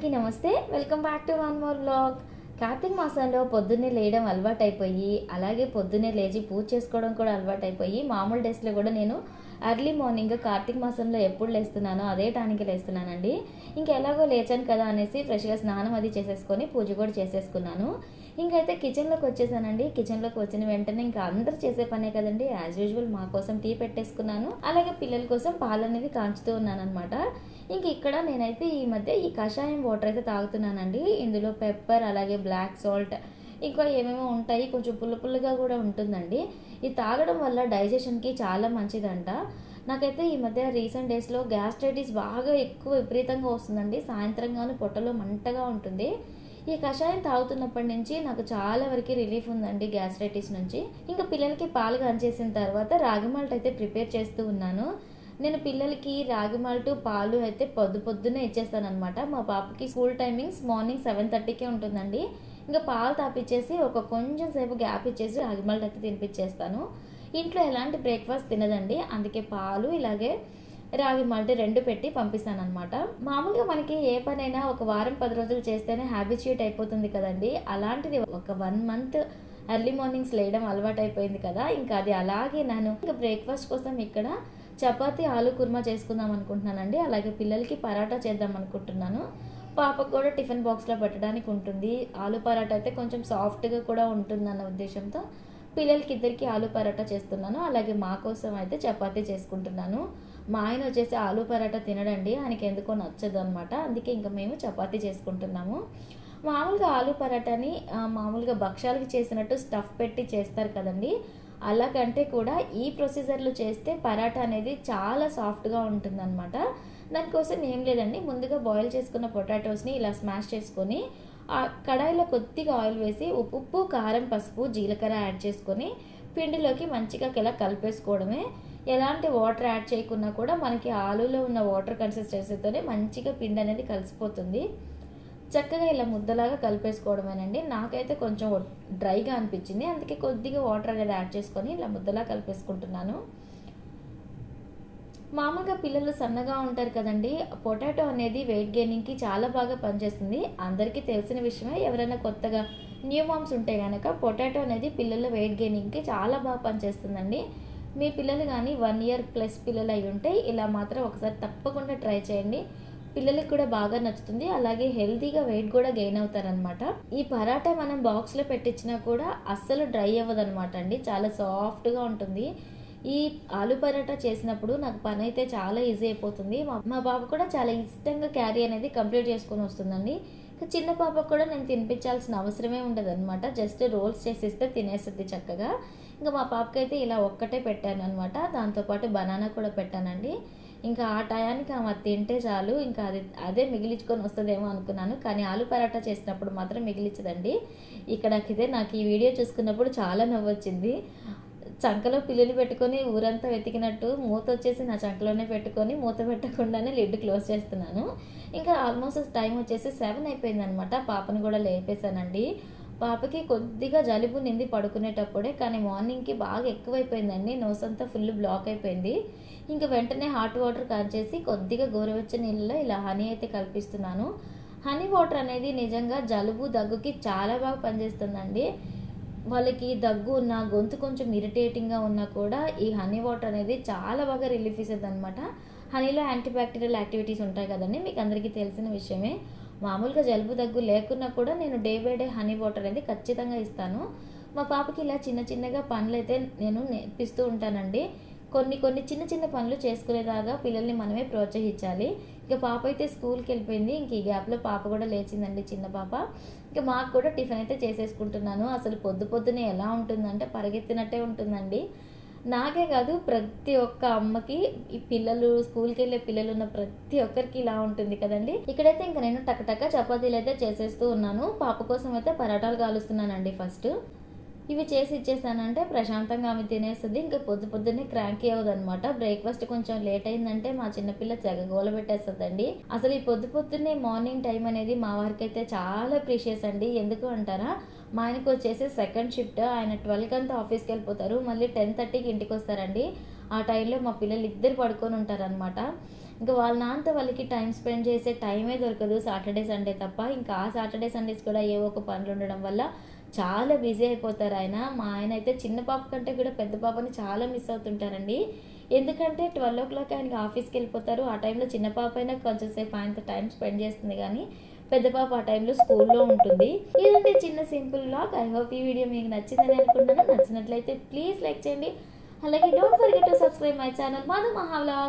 అందరికీ నమస్తే. Welcome back to one more blog Kartika మాసంలో పొద్దున్నే లేయడం అలవాటైపోయి అలాగే పొద్దున్నే లేచి పూజ చేసుకోవడం కూడా అలవాటైపోయి మామూలు డేస్లో కూడా నేను అర్లీ మార్నింగ్ కార్తీక మాసంలో ఎప్పుడు లేస్తున్నానో అదే టానికి లేస్తున్నానండి. ఇంకా ఎలాగో లేచాను కదా అనేసి ఫ్రెష్గా స్నానం అది చేసేసుకొని పూజ కూడా చేసేసుకున్నాను. ఇంకైతే కిచెన్లోకి వచ్చేసానండి. కిచెన్లోకి వచ్చిన వెంటనే ఇంకా అందరు చేసే పనే కదండి. యాజ్ యూజువల్ మా కోసం టీ పెట్టేసుకున్నాను. అలాగే పిల్లల కోసం పాలు అనేది కాంచుతూ ఉన్నాను అనమాట ఇంక ఇక్కడ నేనైతే ఈ మధ్య ఈ కషాయం వాటర్ అయితే తాగుతున్నానండి. ఇందులో పెప్పర్ అలాగే బ్లాక్ సాల్ట్ ఇంకా ఏమేమో ఉంటాయి. కొంచెం పుల్ల పుల్లగా కూడా ఉంటుందండి. ఇది తాగడం వల్ల డైజెషన్కి చాలా మంచిదంట. నాకైతే ఈ మధ్య రీసెంట్ డేస్లో గ్యాస్ట్రైటిస్ బాగా ఎక్కువ విపరీతంగా వస్తుందండి. సాయంత్రం కానీ పొట్టలో మంటగా ఉంటుంది. ఈ కషాయం తాగుతున్నప్పటి నుంచి నాకు చాలా వరకు రిలీఫ్ ఉందండి గ్యాస్ట్రైటిస్ నుంచి. ఇంకా పిల్లలకి పాలు గంచేసిన తర్వాత రాగి మాల్ట్ అయితే ప్రిపేర్ చేస్తూ ఉన్నాను. నేను పిల్లలకి రాగి మాల్ట్ పాలు అయితే పొద్దు పొద్దునే ఇచ్చేస్తాను అనమాట మా పాపకి స్కూల్ టైమింగ్స్ మార్నింగ్ సెవెన్ థర్టీకే ఉంటుందండి. ఇంకా పాలు తాపిచ్చేసి ఒక కొంచెం సేపు గ్యాప్ ఇచ్చేసి రాగి మాల్ట్ అయితే తినిపించేస్తాను ఇంట్లో ఎలాంటి బ్రేక్ఫాస్ట్ తినదండి. అందుకే పాలు ఇలాగే రాగి మాల్ట్ రెండు పెట్టి పంపిస్తాను అనమాట మామూలుగా మనకి ఏ పనైనా ఒక వారం పది రోజులు చేస్తేనే హ్యాబిచ్యూట్ అయిపోతుంది కదండి. అలాంటిది ఒక వన్ మంత్ ఎర్లీ మార్నింగ్స్ లేయడం అలవాటు అయిపోయింది కదా. ఇంకా అది అలాగే నేను ఇంకా బ్రేక్ఫాస్ట్ కోసం ఇక్కడ చపాతీ ఆలు కుర్మా చేసుకుందాం అనుకుంటున్నానండి. అలాగే పిల్లలకి పరాటా చేద్దాం అనుకుంటున్నాను. పాపకు కూడా టిఫిన్ బాక్స్లో పెట్టడానికి ఉంటుంది. ఆలు పరాటా అయితే కొంచెం సాఫ్ట్గా కూడా ఉంటుందన్న ఉద్దేశంతో పిల్లలకి ఇద్దరికి ఆలు పరాటా చేస్తున్నాను. అలాగే మా కోసం అయితే చపాతీ చేసుకుంటున్నాను. మా ఆయన వచ్చేసి ఆలు పరాటా తినడండి. ఆయనకి ఎందుకో నచ్చదు అనమాట అందుకే ఇంకా మేము చపాతీ చేసుకుంటున్నాము. మామూలుగా ఆలు పరాటాని మామూలుగా భక్ష్యాలకి చేసినట్టు స్టఫ్ పెట్టి చేస్తారు కదండి. అలాగంటే కూడా ఈ ప్రొసీజర్లు చేస్తే పరాటా అనేది చాలా సాఫ్ట్గా ఉంటుందన్నమాట. దానికోసం ఏం లేదండి. ముందుగా బాయిల్ చేసుకున్న పొటాటోస్ని ఇలా స్మాష్ చేసుకొని ఆ కడాయిలో కొద్దిగా ఆయిల్ వేసి ఉప్పు ఉప్పు కారం పసుపు జీలకర్ర యాడ్ చేసుకొని పిండిలోకి మంచిగా ఇలా కలిపేసుకోవడమే. ఎలాంటి వాటర్ యాడ్ చేయకున్నా కూడా మనకి ఆలులో ఉన్న వాటర్ కన్సిస్టెన్సీతోనే మంచిగా పిండి అనేది కలిసిపోతుంది. చక్కగా ఇలా ముద్దలాగా కలిపేసుకోవడమేనండి. నాకైతే కొంచెం డ్రైగా అనిపించింది. అందుకే కొద్దిగా వాటర్ అనేది యాడ్ చేసుకొని ఇలా ముద్దలా కలిపేసుకుంటున్నాను. మామూలుగా పిల్లలు సన్నగా ఉంటారు కదండి. పొటాటో అనేది వెయిట్ గెయినింగ్కి చాలా బాగా పనిచేస్తుంది. అందరికీ తెలిసిన విషయమే. ఎవరైనా కొత్తగా న్యూ మామ్స్ ఉంటే కనుక పొటాటో అనేది పిల్లల వెయిట్ గెయినింగ్కి చాలా బాగా పనిచేస్తుందండి. మీ పిల్లలు కానీ వన్ ఇయర్ ప్లస్ పిల్లలు అయి ఉంటే ఇలా మాత్రం ఒకసారి తప్పకుండా ట్రై చేయండి. పిల్లలకి కూడా బాగా నచ్చుతుంది. అలాగే హెల్తీగా వెయిట్ కూడా గెయిన్ అవుతారనమాట ఈ పరాటా మనం బాక్స్లో పెట్టించినా కూడా అస్సలు డ్రై అవ్వదు అనమాట అండి. చాలా సాఫ్ట్గా ఉంటుంది. ఈ ఆలు పరాటా చేసినప్పుడు నాకు పని అయితే చాలా ఈజీ అయిపోతుంది. మా- మా బాబు కూడా చాలా ఇష్టంగా క్యారీ అనేది కంప్లీట్ చేసుకొని వస్తుందండి. చిన్న పాపకు కూడా నేను తినిపించాల్సిన అవసరమే ఉండదు అనమాట జస్ట్ రోల్స్ చేసేస్తే తినేస్తుంది చక్కగా. ఇంకా మా పాపకి అయితే ఇలా ఒక్కటే పెట్టాను అనమాట దాంతోపాటు బనానా కూడా పెట్టానండి. ఇంకా ఆ టయానికి ఆమె తింటే చాలు. ఇంకా అది అదే మిగిలించుకొని వస్తుందేమో అనుకున్నాను. కానీ ఆలు పరాటా చేసినప్పుడు మాత్రం మిగిలించదండి. ఇక్కడకిదే నాకు ఈ వీడియో చూసుకున్నప్పుడు చాలా నవ్వొచ్చింది. చంకలో పిల్లిని పెట్టుకొని ఊరంతా వెతికినట్టు మూత వచ్చేసి నా చంకలోనే పెట్టుకొని మూత పెట్టకుండానే లిడ్ క్లోజ్ చేస్తున్నాను. ఇంకా ఆల్మోస్ట్ టైం వచ్చేసి సెవెన్ అయిపోయింది అనమాట పాపని కూడా లేపేశానండి. పాపకి కొద్దిగా జలుబు నింది పడుకునేటప్పుడే కానీ మార్నింగ్కి బాగా ఎక్కువైపోయిందండి. నోస్ అంతా ఫుల్ బ్లాక్ అయిపోయింది. ఇంకా వెంటనే హాట్ వాటర్ కాంచేసి కొద్దిగా గోరువెచ్చని నీళ్ళలో ఇలా హనీ అయితే కల్పిస్తున్నాను. హనీ వాటర్ అనేది నిజంగా జలుబు దగ్గుకి చాలా బాగా పనిచేస్తుందండి. వాళ్ళకి దగ్గు ఉన్న గొంతు కొంచెం ఇరిటేటింగ్గా ఉన్నా కూడా ఈ హనీ వాటర్ అనేది చాలా బాగా రిలీఫ్ ఇస్తుంది అనమాట హనీలో యాంటీబ్యాక్టీరియల్ యాక్టివిటీస్ ఉంటాయి కదండి మీకు అందరికీ తెలిసిన విషయమే. మామూలుగా జలుబు దగ్గు లేకున్నా కూడా నేను day by day honey water అనేది ఖచ్చితంగా ఇస్తాను. మా పాపకి ఇలా చిన్న చిన్నగా పనులు అయితే నేను నేర్పిస్తూ ఉంటానండి. కొన్ని కొన్ని చిన్న చిన్న పనులు చేసుకునేలాగా పిల్లల్ని మనమే ప్రోత్సహించాలి. ఇక పాప అయితే స్కూల్కి వెళ్ళిపోయింది. ఇంక ఈ గ్యాప్లో పాప కూడా లేచిందండి చిన్న పాప. ఇంకా మాకు కూడా టిఫిన్ అయితే చేసేసుకుంటున్నాను. అసలు పొద్దు పొద్దునే ఎలా ఉంటుందంటే పరిగెత్తినట్టే ఉంటుందండి. నాకే కాదు ప్రతి ఒక్క అమ్మకి ఈ పిల్లలు స్కూల్కి వెళ్ళే పిల్లలు ఉన్న ప్రతి ఒక్కరికి ఇలా ఉంటుంది కదండి. ఇక్కడైతే ఇంకా నేను టకటక చపాతీలు అయితే చేసేస్తూ ఉన్నాను. పాప కోసం అయితే పరాటాలు కాలుస్తున్నానండి ఫస్ట్. ఇవి చేసి ఇచ్చేసానంటే ప్రశాంతంగా ఆమె తినేస్తుంది. ఇంకా పొద్దు పొద్దున్నే క్రాంకీ అవ్వదనమాట బ్రేక్ఫాస్ట్ కొంచెం లేట్ అయిందంటే మా చిన్నపిల్ల తెగ గోల పెట్టేస్తుందండి. అసలు ఈ పొద్దు పొద్దున్నే మార్నింగ్ టైం అనేది మా వారికి అయితే చాలా ప్రీషియస్ అండి. ఎందుకు అంటారా? మా ఆయనకు వచ్చేసి సెకండ్ షిఫ్ట్ ఆయన ట్వెల్వ్కి అంతా ఆఫీస్కి వెళ్ళిపోతారు. మళ్ళీ టెన్ థర్టీకి ఇంటికి వస్తారండి. ఆ టైంలో మా పిల్లలు ఇద్దరు పడుకొని ఉంటారనమాట ఇంకా వాళ్ళ నాన్నతో వాళ్ళకి టైం స్పెండ్ చేసే టైమే దొరకదు. సాటర్డే సండే తప్ప. ఇంకా ఆ సాటర్డే సండేస్ కూడా ఏవో ఒక పనులు ఉండడం వల్ల చాలా బిజీ అయిపోతారు ఆయన. మా ఆయన అయితే చిన్న పాప కంటే కూడా పెద్ద పాపని చాలా మిస్ అవుతుంటారండి. ఎందుకంటే ట్వెల్వ్ ఓ క్లాక్ ఆయనకి ఆఫీస్కి వెళ్ళిపోతారు. ఆ టైంలో చిన్న పాప అయినా కొంచెం సేపు ఆయనతో టైం స్పెండ్ చేస్తుంది కానీ పెద్ద పాప ఆ టైంలో స్కూల్లో ఉంటుంది. ఇదంటే చిన్న సింపుల్ బ్లాగ్ ఐ హోప్ ఈ వీడియో మీకు నచ్చిందని అనుకుంటున్నాను. నచ్చినట్లయితే ప్లీజ్ లైక్ చేయండి. అలాగే don't forget to subscribe my channel. Madhav Mahavlog.